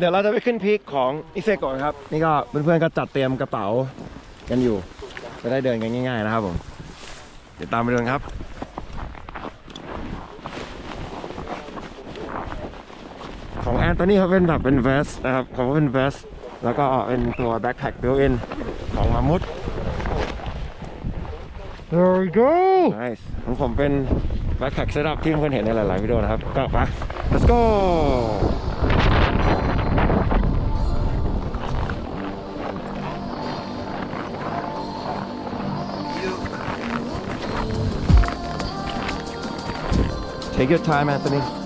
เดี๋ยวเราจะไปขึ้นพีคของอิเซโกะครับ นี่ก็เพื่อนๆก็จัดเตรียมกระเป๋ากันอยู่ จะได้เดินกันง่ายๆนะครับผม เดี๋ยวตามไปดูกันครับของแอนโทนีเขาเป็นแบบเป็นเวสนะครับเขาเป็นเวสแล้วก็เป็นตัวแบ็คแพ็คบิวอินของมามุด There we go nice ของผมเป็นแบ็คแพ็คเซตอัพที่เพื่อนๆเห็นในหลายๆวิดีโอนะครับ ก็ไป let's go Take your time, Anthony.